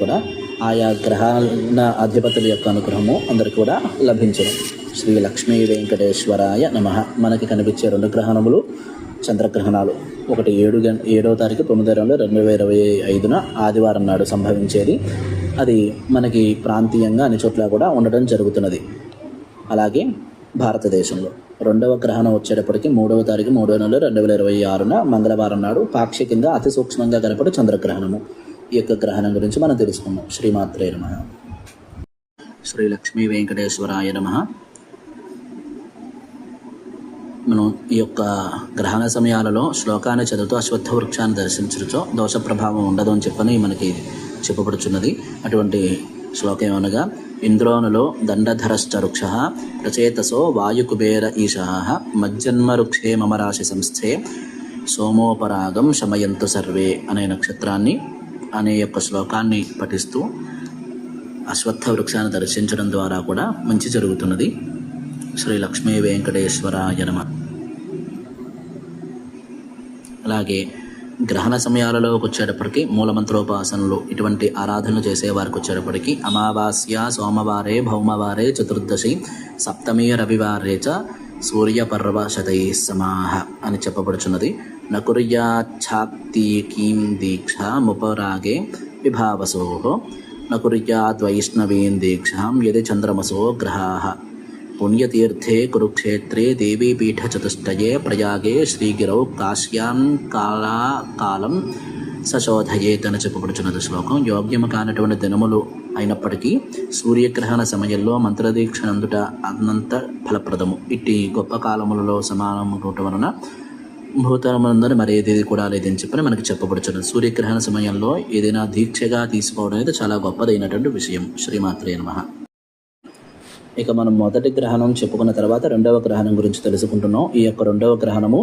కూడా ఆయా గ్రహాల అధిపతుల యొక్క అనుగ్రహము అందరికి కూడా లభించను. శ్రీ లక్ష్మీ వెంకటేశ్వరాయ నమ. మనకి కనిపించే రెండు గ్రహణములు చంద్రగ్రహణాలు ఒకటి ఏడు గం ఏడో తారీఖు తొమ్మిదో రెండు రెండు వేల ఇరవై ఐదున ఆదివారం నాడు సంభవించేది. అది మనకి ప్రాంతీయంగా అన్ని చోట్ల కూడా ఉండడం జరుగుతున్నది. అలాగే భారతదేశంలో రెండవ గ్రహణం వచ్చేటప్పటికి మూడవ తారీఖు మూడవ నెల రెండు వేల ఇరవై ఆరున మంగళవారం నాడు పాక్షికంగా అతి సూక్ష్మంగా కనపడే చంద్రగ్రహణము. ఈ యొక్క గ్రహణం గురించి మనం తెలుసుకుందాం. శ్రీమాత్రే నమ. శ్రీ లక్ష్మీ వెంకటేశ్వరాయ నమ. మనం ఈ యొక్క గ్రహణ సమయాలలో శ్లోకాన్ని చదువుతూ అశ్వత్థ వృక్షాన్ని దర్శించడంతో దోష ప్రభావం ఉండదు అని చెప్పని మనకి చెప్పబడుచున్నది. అటువంటి శ్లోకం ఏమనగా ఇంద్రోనులో దండధరశ్చ వృక్ష ప్రచేతసో వాయుకుబేర ఈశా మజ్జన్మ వృక్షే మమ రాశి సంస్థే సోమోపరాగం శమయంతు సర్వే అనే నక్షత్రాన్ని అనే యొక్క శ్లోకాన్ని పఠిస్తూ అశ్వత్థ వృక్షాన్ని దర్శించడం ద్వారా కూడా మంచి జరుగుతున్నది. శ్రీ లక్ష్మీ వెంకటేశ్వరాయ నమ. అలాగే గ్రహణ సమయాలలోకి వచ్చేటప్పటికి మూలమంత్రోపాసనలు ఇటువంటి ఆరాధనలు చేసేవారికి వచ్చేటప్పటికి అమావాస్య సోమవారే భౌమవారే చతుర్దశి సప్తమి రవివారే చ సూర్యపర్వశతై సమాహ అని చెప్పబడుచున్నది. నకుర్యాచ్ఛాత్తీకీం దీక్షాముపరాగే విభావసో. నకుర్యాద్వైష్ణవీం దీక్షాం యది చంద్రమసో గ్రహా. పుణ్యతీర్థే కురుక్షేత్రే దేవీపీఠచతుష్టయే ప్రయాగే శ్రీగిరౌ కాశ్యాం కాలా కాలం సశోధయేత్ అని చెప్పబడుచున్నది శ్లోకం యోగ్యము కానటువంటి దినములు అయినప్పటికీ సూర్యగ్రహణ సమయంలో మంత్రదీక్ష నందుట అనంత ఫలప్రదము. ఇట్టి గొప్ప కాలములలో సమానము వలన భూతలమందరి మరేది కూడా లేదని చెప్పని మనకి చెప్పబడుచున్నది. సూర్యగ్రహణ సమయంలో ఏదైనా దీక్షగా తీసుకోవడం అనేది చాలా గొప్పదైనటువంటి విషయం. శ్రీమాత్రే నమ. ఇక మనం మొదటి గ్రహణం చెప్పుకున్న తర్వాత రెండవ గ్రహణం గురించి తెలుసుకుంటున్నాం. ఈ యొక్క రెండవ గ్రహణము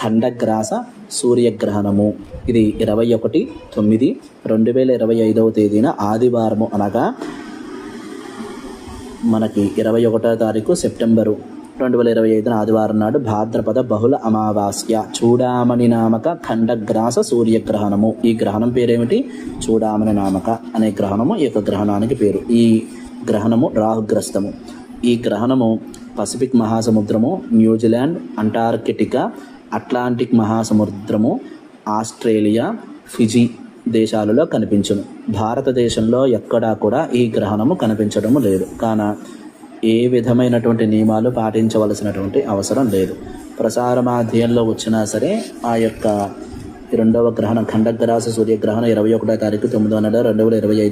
ఖండగ్రాస సూర్యగ్రహణము. ఇది ఇరవై ఒకటి తొమ్మిది రెండు వేల ఇరవై ఐదవ తేదీన ఆదివారము అనగా మనకి ఇరవై ఒకటో తారీఖు సెప్టెంబరు రెండు వేల ఇరవై ఐదున ఆదివారం నాడు భాద్రపద బహుళ అమావాస్య. చూడామణి నామక ఖండగ్రాస సూర్యగ్రహణము. ఈ గ్రహణం పేరేమిటి? చూడామణి నామక అనే గ్రహణము ఈ యొక్క గ్రహణానికి పేరు. ఈ గ్రహణము రాహుగ్రస్తము. ఈ గ్రహణము పసిఫిక్ మహాసముద్రము న్యూజిలాండ్ అంటార్కిటికా అట్లాంటిక్ మహాసముద్రము ఆస్ట్రేలియా ఫిజీ దేశాలలో కనిపించును. భారతదేశంలో ఎక్కడా కూడా ఈ గ్రహణము కనిపించడము లేదు. కాన ఏ విధమైనటువంటి నియమాలు పాటించవలసినటువంటి అవసరం లేదు. ప్రసార మాధ్యంలో వచ్చినా సరే ఆ యొక్క రెండవ గ్రహణం ఖండగ్రాస సూర్యగ్రహణం ఇరవై ఒకటో తారీఖు తొమ్మిది వందల రెండు వేల ఇరవై ఐదు